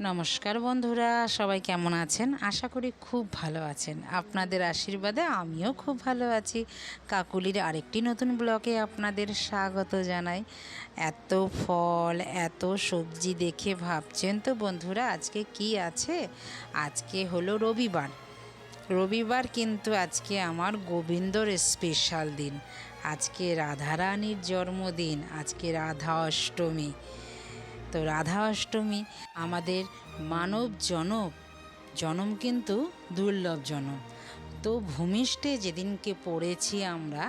নমস্কার বন্ধুরা, সবাই কেমন আছেন? আশা করি খুব ভালো আছেন। আপনাদের আশীর্বাদে আমিও খুব ভালো আছি। কাকুলির আরেকটি নতুন ব্লগে আপনাদের স্বাগত জানাই। এত ফল, এত সবজি দেখে ভাবছেন তো বন্ধুরা, আজকে কি আছে? আজকে হলো রবিবার। রবিবার কিন্তু আজকে আমার গোবিন্দর স্পেশাল দিন। আজকে রাধারানীর জন্মদিন, আজকে রাধা অষ্টমী। তো রাধা অষ্টমী আমাদের মানব জনম জনম কিন্তু দুর্লভ জনম। তো ভূমিষ্ঠে যেদিনকে পড়েছি আমরা,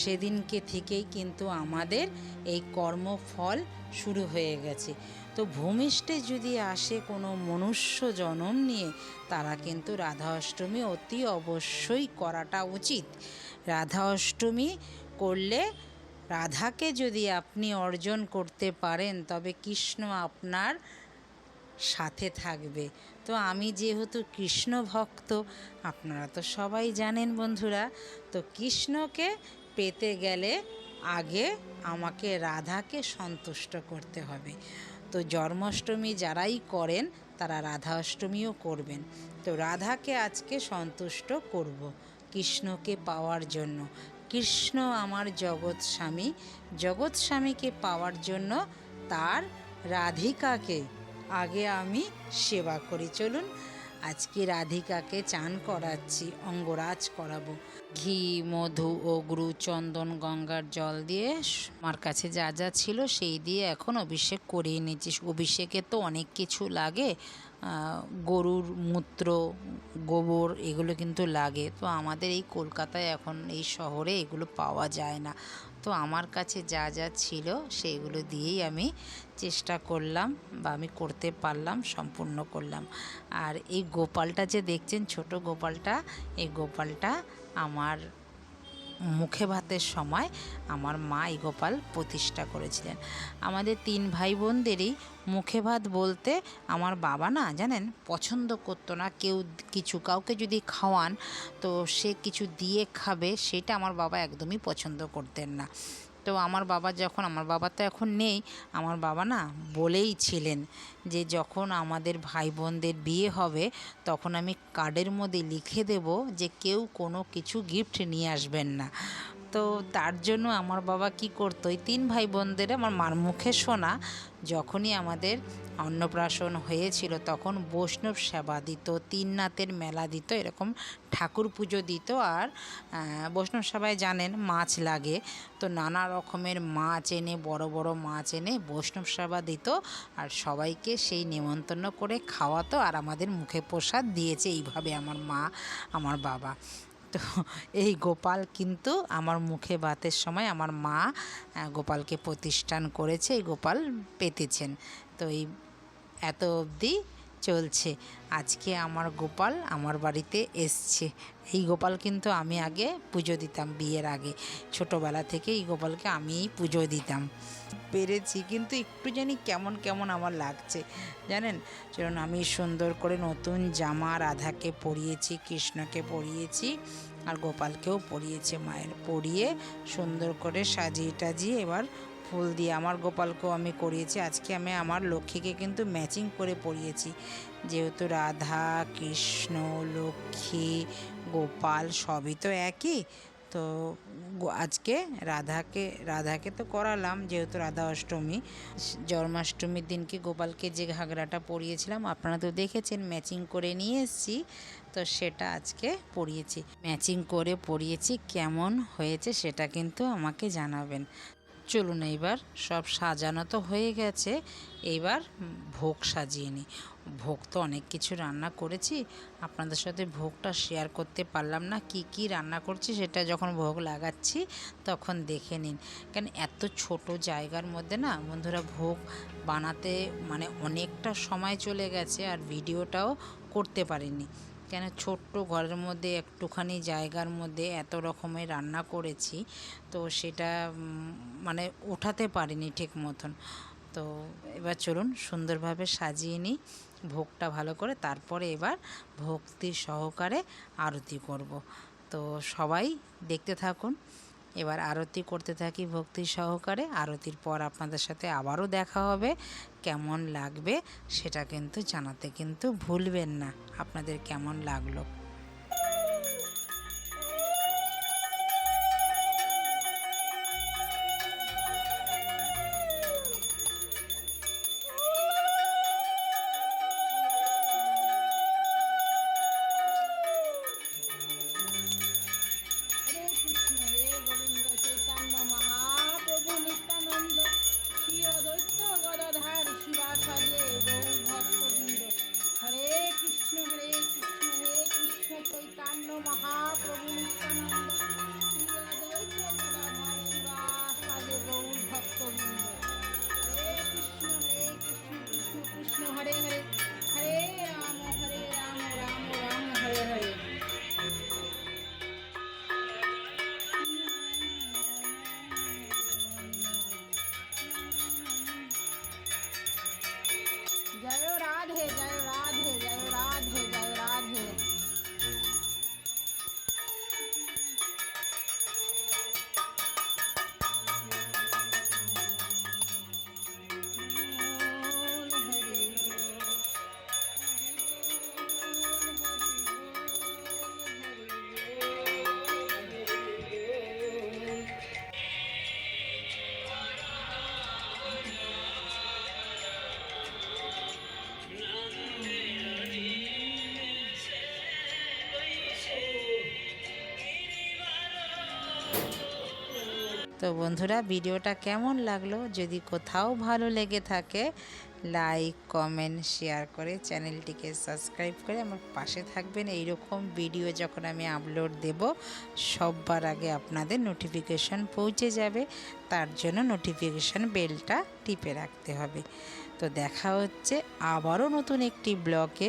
সেদিনকে থেকেই কিন্তু আমাদের এই কর্মফল শুরু হয়ে গেছে। তো ভূমিষ্ঠে যদি আসে কোনো মনুষ্য জনম নিয়ে, তারা কিন্তু রাধা অষ্টমী অতি অবশ্যই করাটা উচিত। রাধা অষ্টমী করলে রাধাকে যদি আপনি অর্জন করতে পারেন, তবে কৃষ্ণ আপনার সাথে থাকবে। তো আমি যেহেতু কৃষ্ণ ভক্ত, আপনারা তো সবাই জানেন বন্ধুরা, তো কৃষ্ণকে পেতে গেলে আগে আমাকে রাধাকে সন্তুষ্ট করতে হবে। তো জন্মাষ্টমী যারাই করেন, তারা রাধা অষ্টমীও করবেন। তো রাধাকে আজকে সন্তুষ্ট করব। কৃষ্ণকে পাওয়ার জন্য। কৃষ্ণ আমার জগৎ স্বামী। জগৎ স্বামীকে পাওয়ার জন্য তার রাধিকাকে আগে আমি সেবা করি। চলুন, আজকে রাধিকাকে চান করাচ্ছি, অঙ্গরাজ করাবো। ঘি, মধু, অগ্রু, চন্দন, গঙ্গার জল দিয়ে আমার কাছে যা যা ছিল সেই দিয়ে এখন অভিষেক করিয়ে নিচ্ছি। অভিষেকে তো অনেক কিছু লাগে গরুর মূত্র, গোবর এগুলো কিন্তু লাগে। তো আমাদের এই কলকাতায় এখন এই শহরে এগুলো পাওয়া যায় না। তো আমার কাছে যা যা ছিল সেইগুলো দিয়েই আমি চেষ্টা করলাম বা আমি করতে পারলাম, সম্পূর্ণ করলাম। আর এই গোপালটা যে দেখছেন, ছোট গোপালটা, এই গোপালটা আমার মুখে ভাতের সময় আমার মা এই গোপাল প্রতিষ্ঠা করেছিলেন। আমাদের তিন ভাই বোনদেরই মুখে ভাত বলতে আমার বাবা না, জানেন, পছন্দ করতো না। কেউ কিছু কাউকে যদি খাওয়ান, তো সে কিছু দিয়ে খাবে, সেটা আমার বাবা একদমই পছন্দ করতেন না। তো আমার বাবা যখন, আমার বাবা তো এখন নেই, আমার বাবা না বলেই ছিলেন যে যখন আমাদের ভাই বোনদের বিয়ে হবে, তখন আমি কার্ডের মধ্যে লিখে দেব যে কেউ কোনো কিছু গিফট নিয়ে আসবেন না। তো তার জন্য আমার বাবা কি করতো? ওই তিন ভাই বোনদের আমার মার মুখে শোনা যখনই আমাদের অন্নপ্রাশন হয়েছিল তখন বৈষ্ণব সেবা দিত, তিন নাতের মেলা দিত, এরকম ঠাকুর পুজো দিত। আর বৈষ্ণব সেবায় জানেন মাছ লাগে, তো নানা রকমের মাছ এনে, বড় বড় মাছ এনে বৈষ্ণব সেবা দিত। আর সবাইকে সেই নেমন্তন্ন করে খাওয়াতো আর আমাদের মুখে প্রসাদ দিয়েছে, এইভাবে আমার মা, আমার বাবা। তো এই গোপাল কিন্তু আমার মুখে ভাতের সময় আমার মা গোপালকে প্রতিষ্ঠান করেছে, এই গোপাল পেতেছেন। তো এই এত অবধি চলছে। আজকে আমার গোপাল আমার বাড়িতে এসছে। এই গোপাল কিন্তু আমি আগে পুজো দিতাম বিয়ের আগে। ছোটোবেলা থেকে এই গোপালকে আমিই পুজো দিতাম। পেরেছি, কিন্তু একটু জানি কেমন কেমন আমার লাগছে। জানেন? চলুন, আমি সুন্দর করে নতুন জামা রাধাকে পরিয়েছি, কৃষ্ণকে পরিয়েছি, আর গোপালকেও পরিয়েছে মায়ের। পরিয়ে সুন্দর করে সাজিয়ে টাজিয়ে এবার ফুল দিয়ে আমার গোপালকেও আমি করিয়েছি। আজকে আমি আমার লক্ষ্মীকে কিন্তু ম্যাচিং করে পরিয়েছি। যেহেতু রাধা, কৃষ্ণ, লক্ষ্মী, গোপাল সবই তো একই, তো আজকে রাধাকে রাধাকে তো করালাম, যেহেতু রাধা অষ্টমী। জন্মাষ্টমীর দিনকে গোপালকে যে ঘাগরাটা পরিয়েছিলাম, আপনারা তো দেখেছেন ম্যাচিং করে নিয়ে এসেছি, তো সেটা আজকে পরিয়েছি। ম্যাচিং করে পরিয়েছি, কেমন হয়েছে সেটা কিন্তু আমাকে জানাবেন। চলুন এইবার, সব সাজানো তো হয়ে গেছে, এইবার ভোগ সাজিয়ে নিই। ভোগ তো অনেক কিছু রান্না করেছি, আপনাদের সাথে ভোগটা শেয়ার করতে পারলাম না, কি কি রান্না করছি সেটা যখন ভোগ লাগাচ্ছি তখন দেখে নিন। কেন এত ছোট জায়গার মধ্যে না, বন্ধুরা ভোগ বানাতে মানে অনেকটা সময় চলে গেছে আর ভিডিওটাও করতে পারিনি। কেন ছোট্ট ঘরের মধ্যে একটুখানি জায়গার মধ্যে এত রকমের রান্না করেছি, তো সেটা মানে ওঠাতে পারিনি ঠিক মতন। তো এবার চলুন সুন্দরভাবে সাজিয়ে নিই, ভোগটা ভালো করে, তারপরে এবার ভক্তি সহকারে আরতি করব। তো সবাই দেখতে থাকুন। এবার আরতি করতে থাকি ভক্তি সহকারে। আরতির পর আপনাদের সাথে আবারও দেখা হবে। কেমন লাগবে সেটা কিন্তু জানাতে কিন্তু ভুলবেন না। আপনাদের কেমন লাগল? তো বন্ধুরা, ভিডিওটা কেমন লাগল? যদি কোথাও ভালো লেগে থাকে লাইক কমেন্ট শেয়ার করে চ্যানেলটিকে সাবস্ক্রাইব করে আমার পাশে থাকবেন। এই রকম ভিডিও যখন আমি আপলোড দেব, সববার আগে আপনাদের নোটিফিকেশন পৌঁছে যাবে। তার জন্য নোটিফিকেশন বেলটা টিপে রাখতে হবে। তো দেখা হচ্ছে আবারও নতুন একটি ব্লকে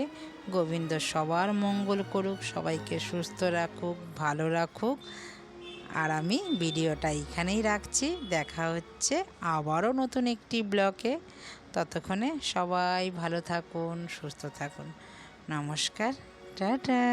গোবিন্দ সবার মঙ্গল করুক, সবাইকে সুস্থ রাখুক, ভালো রাখুক। আর আমি ভিডিওটা এখানেই রাখছি। দেখা হচ্ছে আবারও নতুন একটি ব্লকে। ততক্ষণে সবাই ভালো থাকুন, সুস্থ থাকুন। নমস্কার, টাটা।